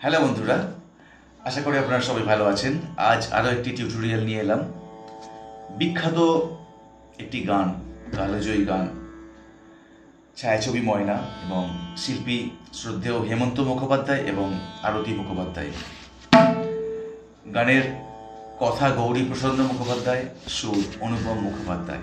Hello বন্ধুরা। আশা করি আপনারা সবাই ভালো আছেন। আজ আরও একটি টিউটোরিয়াল নিয়ে এলাম। বিখ্যাত একটি গান, কালোজয়ী গান। ছায়াছবি ময়না এবং শিল্পী শ্রদ্ধেয় হেমন্ত মুখোপাধ্যায় এবং আরতি মুখোপাধ্যায়। গানের কথা গৌরী প্রসন্ন মুখোপাধ্যায়, সুর অনুপম মুখোপাধ্যায়।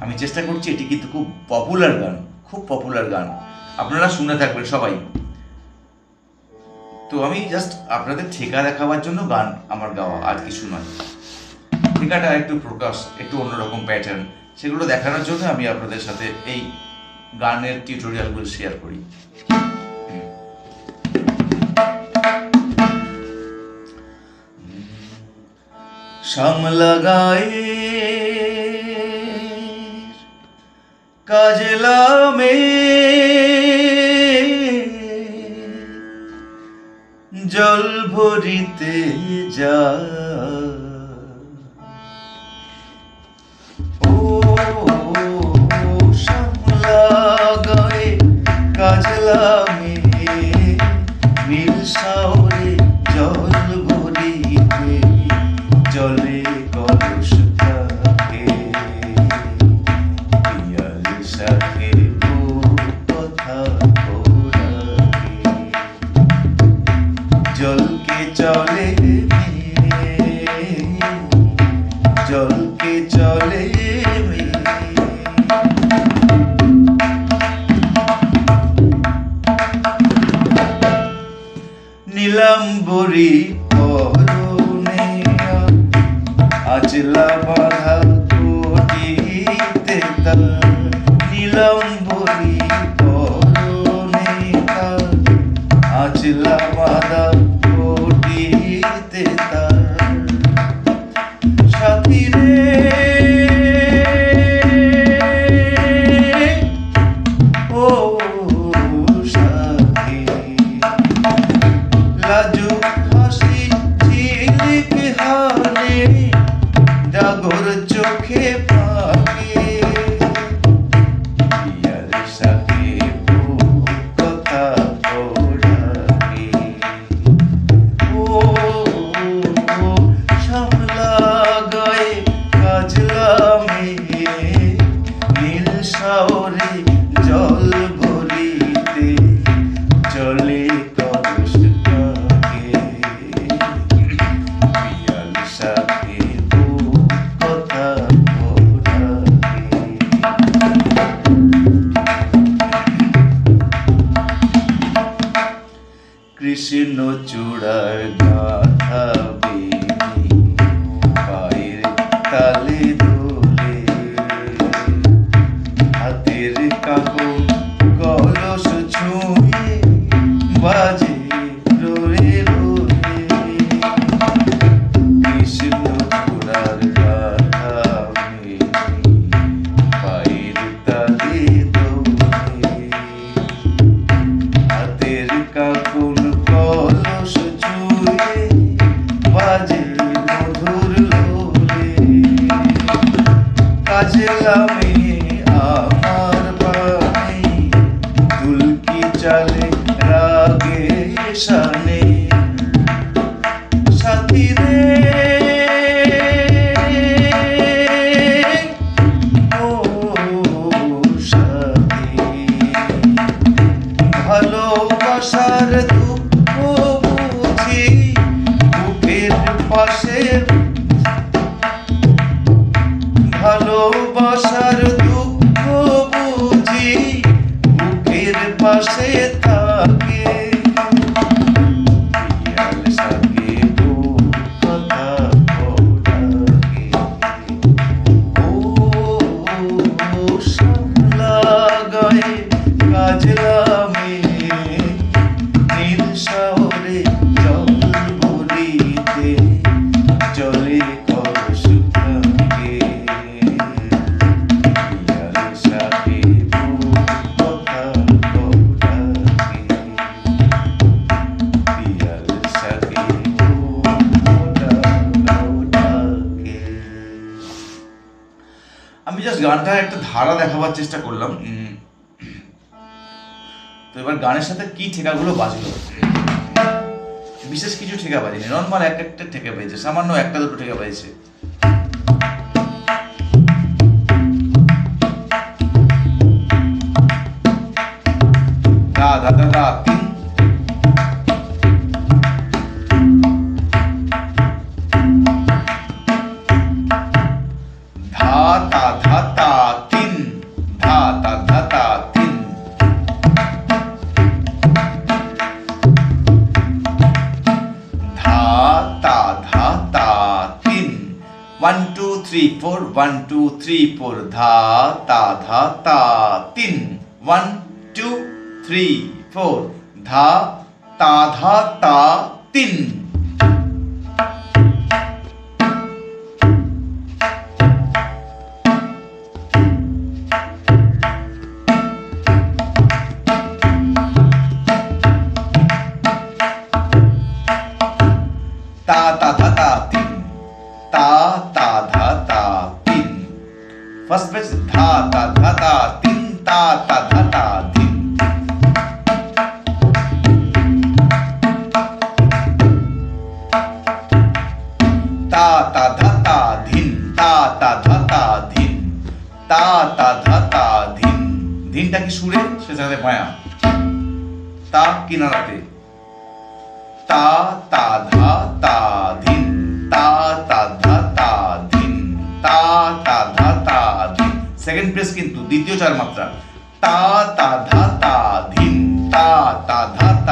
আমি চেষ্টা করছি, এটি কিন্তু খুব পপুলার গান, খুব পপুলার গান। আপনারা শুনে থাকবেন সবাই। তো আমি জাস্ট আপনাদের ঠেকা দেখাবার জন্য গান আমার গাওয়া, আর কিছু নয়। ঠেকাটা একটু প্রকাশ, একটু অন্যরকম প্যাটার্ন সেগুলো দেখানোর জন্য আমি আপনাদের সাথে এই গানের টিউটোরিয়ালগুলো শেয়ার করি। সামলাগায়ে কাজলামে জল ভরিতে যা chỉ là một hận thua ký đi lòng Krishna চূড়ার গাথা। কাজে আমার বাণী দুলকি চালে রাগে শানে সাথী রে ভালোবাসার দুঃখ পাশে ভালোবাসার গানটা একটা ধারা দেখাবার চেষ্টা করলাম। তো এবার গানের সাথে কি ঠেকাগুলো বাজলো? বিশেষ কিছু ঠেকা বাজেনি। নর্মাল এক একটা ঠেকা পেয়েছে সামান্য একটা দুটো ঠেকা পেয়েছে দা দা দা দা তিন three four one two three four धा ता धा ता तीन वन टू थ्री फोर धा ता धा ता तीन ता धा ता ता ता धा সেকেন্ড কিন্তু দ্বিতীয় চার মাত্রা। তা তা ধা তা ধিন তা তা ধা তা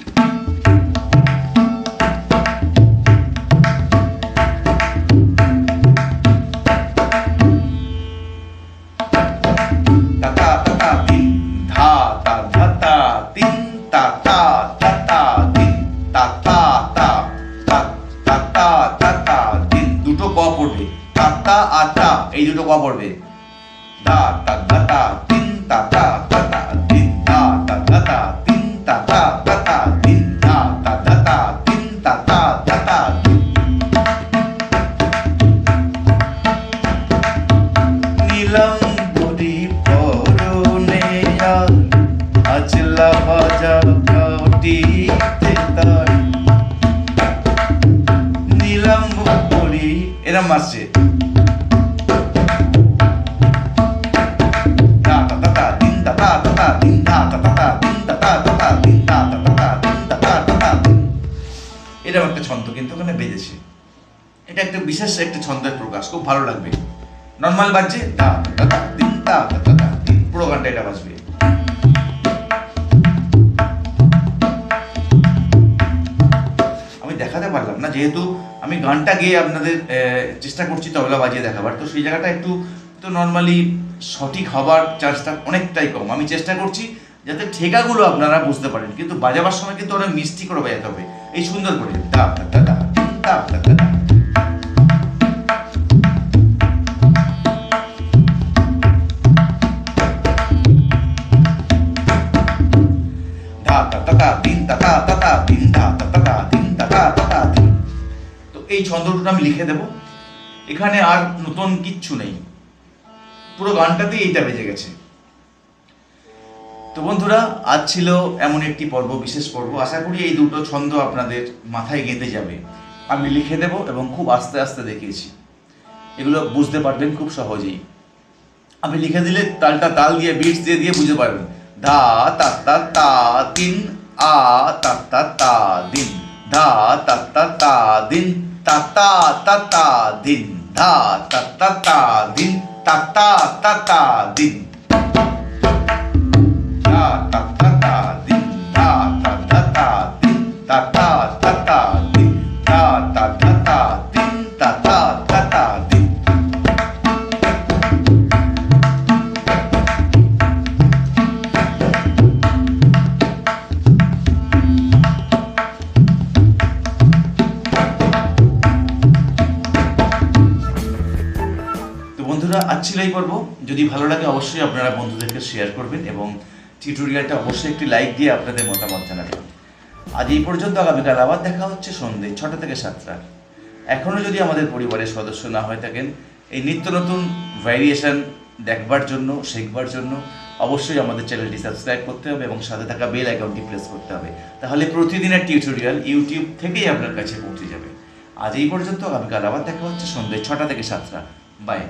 tá, tá, tá. এরকম একটা ছন্দ কিন্তু ওখানে বেজেছে এটা একটা বিশেষ একটা ছন্দের প্রকাশ খুব ভালো লাগবে নর্মাল বাজছে পুরো গানটা এটা বাজবে আমি দেখাতে পারলাম না যেহেতু আমি গানটা গেয়ে আপনাদের চেষ্টা করছি তবলা বাজিয়ে দেখাবার তো সেই জায়গাটা একটু তো নর্মালি সঠিক হবার চান্সটা অনেকটাই কম আমি চেষ্টা করছি যাতে ঠেকাগুলো আপনারা বুঝতে পারেন কিন্তু বাজাবার সময় কিন্তু ওরা মিষ্টি করে বাজাতে হবে এই সুন্দর করে দা এই ছন্দটা আমি লিখে দেব এখানে আর নতুন কিচ্ছু নেই পুরো গানটাতেই এইটা বেজে গেছে তো বন্ধুরা আজ ছিল এমন একটি পর্ব বিশেষ পর্ব আশা করি এই দুটো ছন্দ আপনাদের মাথায় গেঁথে যাবে আমি লিখে দেব এবং খুব আস্তে আস্তে দেখিয়েছি এগুলো বুঝতে পারবেন খুব সহজেই আমি লিখে দিলে তালটা তাল দিয়ে বিটস দিয়ে দিয়ে বুঝতে পারবেন ধা তা তা তা দিন আ তা তা তা দিন ধা তা তা তা দিন তা তা তা তা দিন ধা তা তা তা দিন তা তা তা তা দিন তা দিন ধা তা তা তা দিন তা তা তা তা তো বন্ধুরা, আজ এই পর্ব যদি ভালো লাগে, অবশ্যই আপনারা বন্ধুদেরকে শেয়ার করবেন এবং টিউটোরিয়ালটা অবশ্যই একটি লাইক দিয়ে আপনাদের মতামত জানাবেন। আজ এই পর্যন্ত আগামীকাল আবার দেখা হচ্ছে সন্ধ্যে ছটা থেকে সাতটা এখনও যদি আমাদের পরিবারের সদস্য না হয়ে থাকেন, এই নিত্য নতুন ভ্যারিয়েশন দেখবার জন্য, শিখবার জন্য অবশ্যই আমাদের চ্যানেলটি সাবস্ক্রাইব করতে হবে এবং সাথে থাকা বেল আইকনটি প্রেস করতে হবে। তাহলে প্রতিদিনের টিউটোরিয়াল ইউটিউব থেকেই আপনার কাছে পৌঁছে যাবে। আজ এই পর্যন্ত আগামীকাল আবার দেখা হচ্ছে সন্ধ্যে ছটা থেকে সাতটা। বাই